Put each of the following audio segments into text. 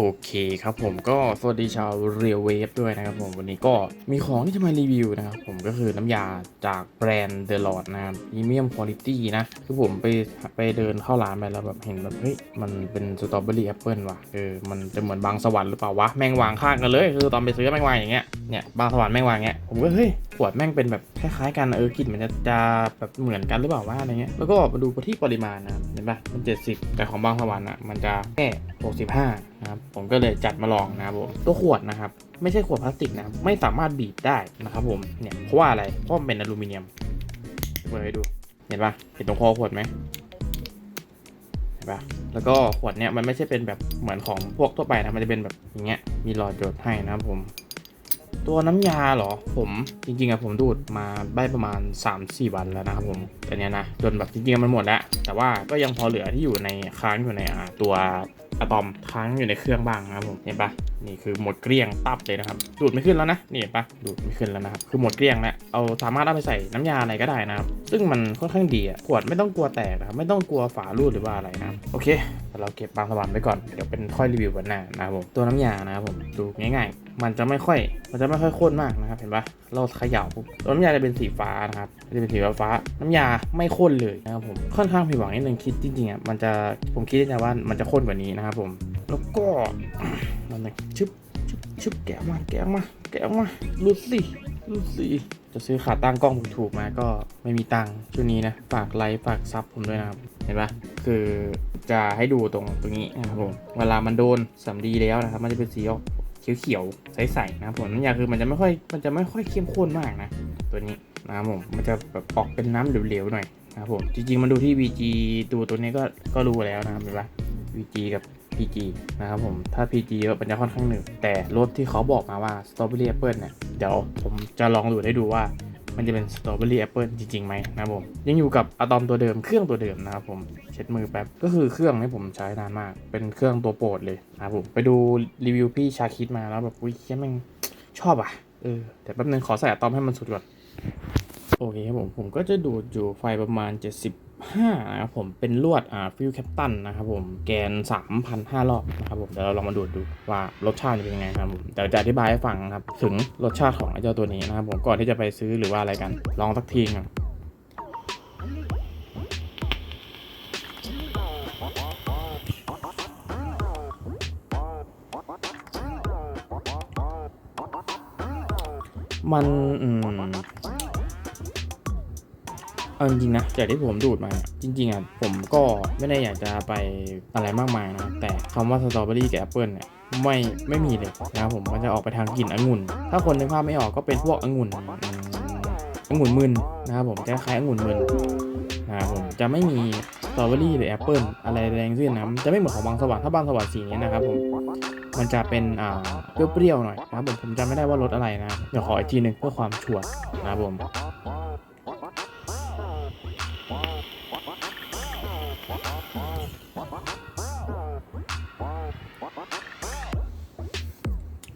โอเคครับผมก็สวัสดีชาวเรียลเวฟด้วยนะครับผมวันนี้ก็มีของที่จะมารีวิวนะครับผมก็คือน้ำยาจากแบรนด์เดอะลอดนะครับพรีเมียมคุณภาพนะ คือผมไปไปเดินเข้าร้านไปแล้วแบบเห็นแบบเฮ้ยมันเป็นสตรอเบอรี่แอปเปิลว่ะเออมันจะเหมือนบางสวรรค์หรือเปล่าวะ แม่งวางข้างกันเลย คือตอนไปซื้อแม่งวางอย่างเงี้ยเนี่ยบางสวรรค์แม่งวางอย่างเงี้ยผมก็เฮ้ยขวดแม่งเป็นแบบคล้ายๆกันเออกลิ่นมันจะจะแบบเหมือนกันหรือเปล่าวะอะไรเงี้ยแล้วก็มาดูที่ปริมาณนะเห็นปะมัน70แต่ของบางสวรรค์อะมันจะแค่ 65นะครับผมก็เลยจัดมาลองนะครับผมตัวขวดนะครับ ไม่ใช่ขวดพลาสติกนะไม่สามารถบีบได้นะครับผมเนี่ยเพราะว่าอะไรเพราะมันเป็นอลูมิเนียมเปิดให้ดูเห็นปะเห็นตรงคอขวดไหมเห็นปะแล้วก็ขวดเนี่ยมันไม่ใช่เป็นแบบเหมือนของพวกทั่วไปนะมันจะเป็นแบบอย่างเงี้ยมีหลอดหยดให้นะครับผม ตัวน้ำยาเหรอผมจริงๆอะผมดูดมาได้ประมาณ 3-4 วันแล้วนะครับผมแต่เนี้ยนะจนแบบจริงๆมันหมดแล้ว แต่ว่าก็ยังพอเหลือที่อยู่ในค้างอยู่ในตัว อะตอมค้างอยู่ในเครื่องบ้างนะครับผมเห็นปะนี่คือหมดเกลี้ยงตับเลยนะครับ ดูดไม่ขึ้นแล้วนะนี่เห็นปะดูดไม่ขึ้นแล้วนะครับคือหมดเกลี้ยงแล้วเอาสามารถเอาไปใส่น้ำยาอะไรก็ได้นะครับ ซึ่งมันค่อนข้างดีอะขวดไม่ต้องกลัวแตกนะครับไม่ต้องกลัวฝารูดหรือว่าอะไรนะโอเคแต่เราเก็บบางสวรรค์ไว้ก่อนเดี๋ยวเป็นค่อยรีวิววันหน้านะครับผมตัวน้ำยานะครับผมดูง่ายๆ มันจะไม่ค่อยมันจะไม่ค่อยข้นมากนะครับเห็นปะเราเขย่าปุ๊บตัวน้ำยาจะเป็นสีฟ้านะครับจะเป็นสีฟ้าน้ำยาไม่ข้นเลยนะครับผมค่อนข้างผิดหวังนิดนึงคิดจริงๆอะมันจะผมคิดนะว่ามันจะข้นกว่านี้นะครับผม แล้วก็มันนะชึบชึบชึบแกะมาแกะมาแกะมาลุดสิลุดสิจะซื้อขาตั้งกล้องถูกๆมาก็ไม่มีตังค์ช่วงนี้นะฝากไลค์ฝากซับผมด้วยนะครับเห็นปะคือจะให้ดูตรงตรงนี้นะครับผมเวลามันโดนสำลีแล้วนะครับ มันจะเป็นสีออกเขียวๆใสๆนะครับผมน้ำยาคือมันจะไม่ค่อยมันจะไม่ค่อยเข้มข้นมากนะตัวนี้นะครับผมมันจะแบบออกเป็นน้ำเหลวๆหน่อยนะครับผมจริงๆมันดูที่ VG ดูตัวนี้ก็ก็รู้แล้วนะครับเห็นปะ VG กับ PG นะครับผมถ้า PG เยอะมันจะค่อนข้างหนึบแต่รสที่เขาบอกมาว่า Strawberry Apple เนี่ยเดี๋ยวผมจะลองดูดให้ดูว่ามันจะเป็น Strawberry Apple จริงๆไหมนะครับผมยังอยู่กับอะตอมตัวเดิมเครื่องตัวเดิมนะครับผมเช็ดมือแป๊บก็คือเครื่องนี้ผมใช้นานมาก เป็นเครื่องตัวโปรดเลยนะครับผมไปดูรีวิวพี่ชาคิดมาแล้วแบบอุ้ยเหี้ยแม่งชอบอะเออแต่แป๊บนึงขอใส่อะตอมให้มันสุดก่อนโอเคครับผมผมก็จะดูดอยู่ไฟประมาณ 5นะครับผมเป็นลวดอ่าฟิวแคปตันนะครับผมแกน 3,500รอบนะครับผมเดี๋ยวเราลองมาดูดดูว่ารสชาติจะเป็นยังไงครับผมเดี๋ยวจะอธิบายให้ฟังครับถึงรสชาติของไอ้เจ้าตัวนี้นะครับผมก่อนที่จะไปซื้อหรือว่าอะไรกัน ลองสักทีก่อนมันอืม เอาจริงๆนะจากที่ผมดูดมาเนี่ยจริงๆอะผมก็ไม่ได้อยากจะไปอะไรมากมายนะแต่คำว่าสตรอเบอรี่กับแอปเปิลเนี่ยไม่ไม่มีเลยนะครับผมมันจะออกไปทางกลิ่นองุ่น ถ้าคนในภาพไม่ออกก็เป็นพวกองุ่นอืมองุ่นมึนนะครับผมคล้ายๆองุ่นมึนนะครับผมจะไม่มีสตรอเบอรี่หรือแอปเปิลอะไรแรงสิ้นนะมันจะไม่เหมือนของบางสวรรค์ถ้าบางสวรรค์สีนี้นะครับผมมันจะเป็นอ่าเปรี้ยวๆหน่อยนะครับผมผมจำไม่ได้ว่ารสอะไรนะเดี๋ยวขออีกทีหนึ่งเพื่อความชัวร์นะครับผม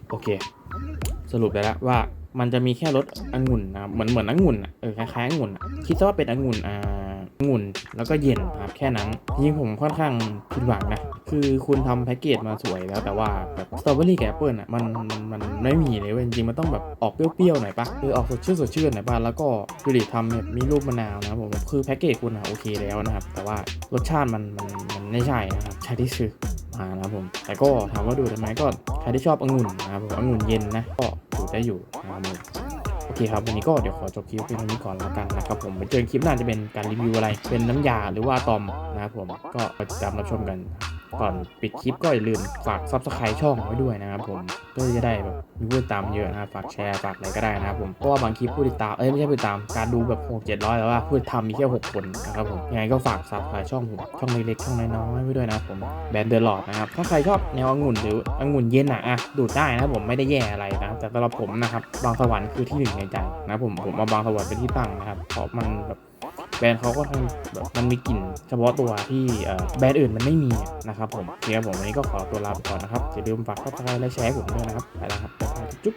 โอเค สรุปได้แล้วว่ามันจะมีแค่รสองุ่นนะเหมือนเหมือนองุ่นอะเออคล้ายๆองุ่นอะคิดซะว่าเป็นองุ่นอ่า องุ่นแล้วก็เย็นครับแค่นั้นจริงผมค่อนข้างผิดหวังนะคือคุณทำแพ็กเกจมาสวยแล้วแต่ว่าแบบสตรอเบอรี่กับแอปเปิลอะมันมันไม่มีเลยเว้ยจริงมันต้องแบบออกเปรี้ยวๆหน่อยปะคือออกสดชื่นสดชื่นหน่อยปะแล้วก็ดูดิทำแบบมีรูปมะนาวนะผมคือแพ็กเกจคุณอะโอเคแล้วนะครับ แต่ว่ารสชาติมันมันมันไม่ใช่นะครับใช่ที่ซื้อมานะครับผมแต่ก็ถามว่าดูได้ไหมก็ใครที่ชอบองุ่นนะครับผมองุ่นเย็นนะก็ดูได้อยู่นะครับ คครับ วันนี้ก็เดี๋ยวขอจบคลิปเพียงเท่านี้ก่อนแล้วกันนะครับผมไปเจอกันคลิปหน้าจะเป็นการรีวิวอะไร เป็นน้ำยาหรือว่าตอมนะครับผมก็ไปติดตามรับชมกัน ก่อนปิดคลิปก็อย่าลืมฝากซับสไครต์ช่องไว้ด้วยนะครับผมเพื่อจะได้แบบมีผู้ติดตามเยอะนะครับฝากแชร์ฝากอะไรก็ได้นะครับผมเพราะว่าบางคลิปผู้ติดตามเอ้ยไม่ใช่ผู้ติดตามการดูแบบหกเจ็ดร้อยแต่ว่าผู้ติดตามมีแค่หกคนนะครับผมยังไงก็ฝากซับสไครต์ช่องผมช่องเล็กๆช่องน้อยๆไว้ด้วยนะครับผมแบรนด์เดอะลอดนะครับถ้าใครชอบแนวองุ่นหรือองุ่นเย็นอะอะดูดได้นะครับผมไม่ได้แย่อะไรนะครับแต่สำหรับผมนะครับบางสวรรค์คือที่หนึ่งในใจนะผมผมเอาบางสวรรค์เป็นที่ตั้งนะครับเพราะมันแบบ บรนด์เขาก็ทำแบบมันมีกลิ่นเฉพาะตัวที่แบรนด์อื่นมันไม่มีนะครับผมเคครับผมวันนี้ก็ขอตัวลาไปก่อนนะครับอย่าลืมฝากกดไลค์และแชร์ผมด้วยนะครับไปแล้วครับจุ๊บ